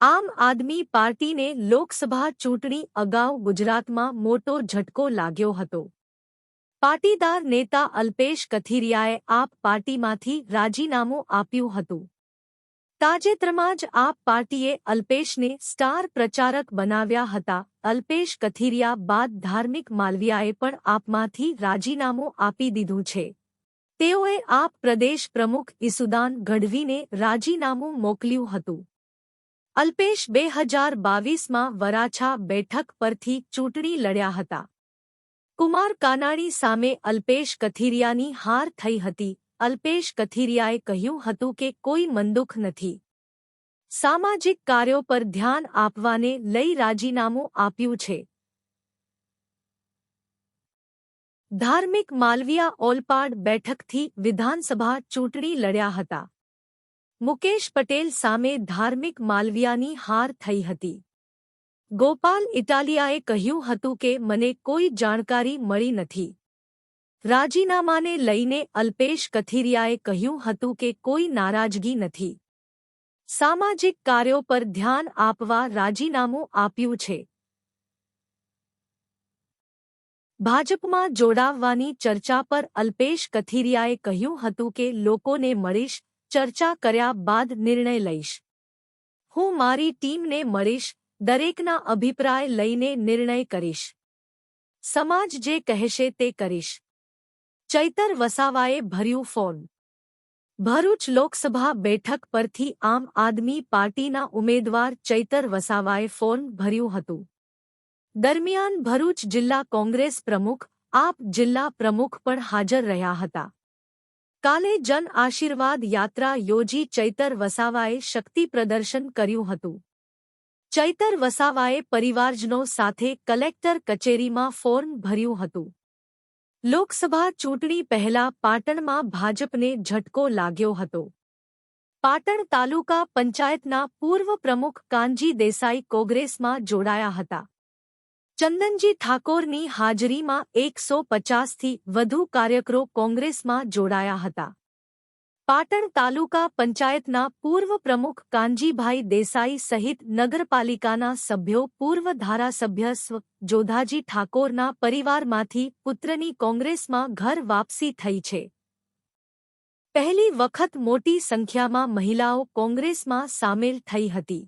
આમ આદમી પાર્ટીને લોકસભા ચૂંટણી અગાઉ ગુજરાતમાં મોટો ઝટકો લાગ્યો હતો. પાટીદાર નેતા અલ્પેશ કથિરિયાએ આપ પાર્ટીમાંથી રાજીનામું આપ્યું હતું. તાજેતરમાં જ આપ પાર્ટીએ અલ્પેશને સ્ટાર પ્રચારક બનાવ્યા હતા. અલ્પેશ કથિરિયા બાદ ધાર્મિક માલવિયાએ પણ આપમાંથી રાજીનામું આપી દીધું છે. તેઓએ આપ પ્રદેશ પ્રમુખ ઈસુદાન ગઢવીને રાજીનામું મોકલ્યું હતું. અલ્પેશ બે હજાર બાવીસમાં વરાછા બેઠક પરથી ચૂંટણી લડ્યા હતા. કુમાર કાનાણી સામે અલ્પેશ કથિરિયાની હાર થઈ હતી. અલ્પેશ કથિરિયાએ કહ્યું હતું કે કોઈ મંદુખ નથી. સામાજિક કાર્યો પર ધ્યાન આપવાને લઈ રાજીનામું આપ્યું છે. ધાર્મિક માલવિયા ઓલપાડ બેઠકથી વિધાનસભા ચૂંટણી લડ્યા હતા. મુકેશ પટેલ સામે ધાર્મિક માલવિયાની હાર થઈ હતી. ગોપાલ ઇટાલિયાએ કહ્યું હતું કે, મને કોઈ જાણકારી મળી નથી. રાજીનામાને લઈને અલ્પેશ કથિરિયાએ કહ્યું હતું કે, કોઈ નારાજગી નથી. સામાજિક કાર્યો પર ધ્યાન આપવા રાજીનામું આપ્યું છે. ભાજપમાં જોડાવવાની ચર્ચા પર અલ્પેશ કથિરિયાએ કહ્યું હતું કે, લોકોને મળીશ ચર્ચા કર્યા બાદ નિર્ણય લઈશ. હું મારી ટીમને મળીશ, દરેકના અભિપ્રાય લઈને નિર્ણય કરીશ. સમાજ જે કહેશે તે કરીશ. ચૈતર વસાવાએ ભર્યું ફોન. ભરૂચ લોકસભા બેઠક પરથી આમ આદમી પાર્ટીના ઉમેદવાર ચૈતર વસાવાએ ફોન ભર્યું હતું. દરમિયાન ભરૂચ જિલ્લા કોંગ્રેસ પ્રમુખ, આપ જિલ્લા પ્રમુખ પણ હાજર રહ્યા હતા. કાલે જન આશીર્વાદ યાત્રા યોજી ચૈતર વસાવાએ શક્તિ પ્રદર્શન કર્યું હતું. ચૈતર વસાવાએ પરિવારજનો સાથે કલેક્ટર કચેરીમાં ફોર્મ ભર્યું હતું. લોકસભા ચૂંટણી પહેલા પાટણમાં ભાજપને ઝટકો લાગ્યો હતો. પાટણ તાલુકા પંચાયતના પૂર્વ પ્રમુખ કાનજી દેસાઈ કોંગ્રેસમાં જોડાયા હતા. ચંદનજી ઠાકોરની હાજરીમાં એકસો પચાસથી વધુ કાર્યકરો કોંગ્રેસમાં જોડાયા હતા. પાટણ તાલુકા પંચાયતના પૂર્વ પ્રમુખ કાનજીભાઈ દેસાઈ સહિત નગરપાલિકાના સભ્યો, પૂર્વ ધારાસભ્ય સ્વ જોધાજી ઠાકોરના પરિવારમાંથી પુત્રની કોંગ્રેસમાં ઘર વાપસી થઈ છે. પહેલી વખત મોટી સંખ્યામાં મહિલાઓ કોંગ્રેસમાં સામેલ થઈ હતી.